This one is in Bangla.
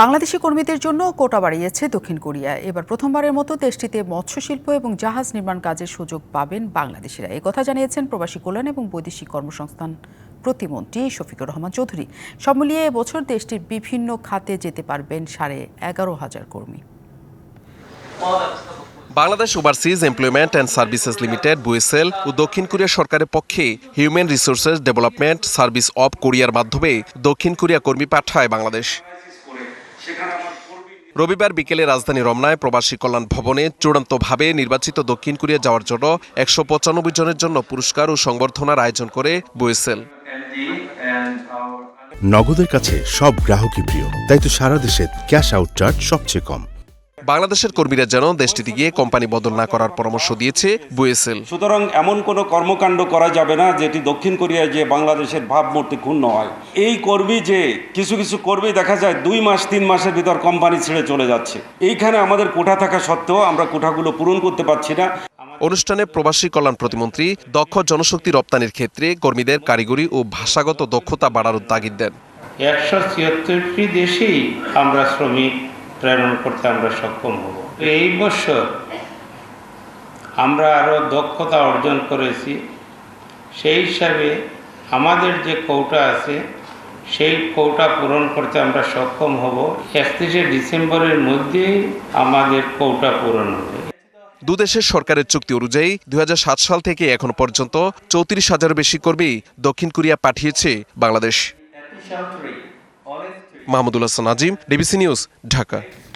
বাংলাদেশি কর্মীদের জন্য কোটা বাড়িয়েছে দক্ষিণ কোরিয়া। এবার প্রথমবারের মতো দেশটিতে মৎস্যশিল্প এবং জাহাজ নির্মাণ কাজের সুযোগ পাবেন বাংলাদেশিরা। কথা জানিয়েছেন প্রবাসী কল্যাণ এবং বৈদেশিক কর্মসংস্থান প্রতিমন্ত্রী শফিকুর রহমান চৌধুরী। সব মিলিয়ে এবছর দেশটির বিভিন্ন খাতে যেতে পারবেন সাড়ে এগারো হাজার কর্মী। Bangladesh overseas employment and services limited বুয়েসেল, ও দক্ষিণ কোরিয়া সরকারের পক্ষে human resources development service of কোরিয়ার মাধ্যমে দক্ষিণ কোরিয়া কর্মী পাঠায় বাংলাদেশ। রবিবার বিকেলে রাজধানী রমনায় প্রবাসী কল্যাণ ভবনে চূড়ান্তভাবে নির্বাচিত দক্ষিণ কোরিয়া যাওয়ার জন্য একশো পঁচানব্বই জনের জন্য পুরস্কার ও সংবর্ধনার আয়োজন করে বুয়েসেল। নগদের কাছে সব গ্রাহকই প্রিয় তাই তো সারা দেশে ক্যাশ আউট চার্জ সবচেয়ে কম। বাংলাদেশের কর্মীরা যেন দেশটিতে গিয়ে কোম্পানি বদল না করার পরামর্শ দিয়েছে বুয়েসেল। সুতরাং এমন কোনো কর্মকাণ্ড করা যাবে না যেটি দক্ষিণ কোরিয়ায় যে বাংলাদেশের ভাবমূর্তি ক্ষুণ্ণ হয়। এই কর্মী যে কিছু কিছু কর্মী দেখা যায় দুই মাস তিন মাসের ভিতর কোম্পানি ছেড়ে চলে যাচ্ছে। এইখানে আমাদের কোঠা থাকা সত্ত্বেও আমরা কোঠাগুলো পূরণ করতে পারছি না। অনুষ্ঠানে প্রবাসী কল্যাণ প্রতিমন্ত্রী দক্ষ জনশক্তি রপ্তানির ক্ষেত্রে কর্মীদের কারিগরি ও ভাষাগত দক্ষতা বাড়ানোর তাগিদ দেন। একশো ছিয়াত্তরটি দেশেই আমরা শ্রমিক প্রেরণ করতে আমরা সক্ষম হব। এই বছর আমরা আরও দক্ষতা অর্জন করেছি। সেই হিসাবে আমাদের যে কৌটা আছে সেই কৌটা পূরণ করতে আমরা সক্ষম হব। একত্রিশে ডিসেম্বরের মধ্যেই আমাদের কৌটা পূরণ হবে। দুদেশের সরকারের চুক্তি অনুযায়ী দু হাজার সাত সাল থেকে এখন পর্যন্ত চৌত্রিশ হাজার বেশি কর্মী দক্ষিণ কোরিয়া পাঠিয়েছে Bangladesh. Mahmudul Hasan Azim DBC news Dhaka.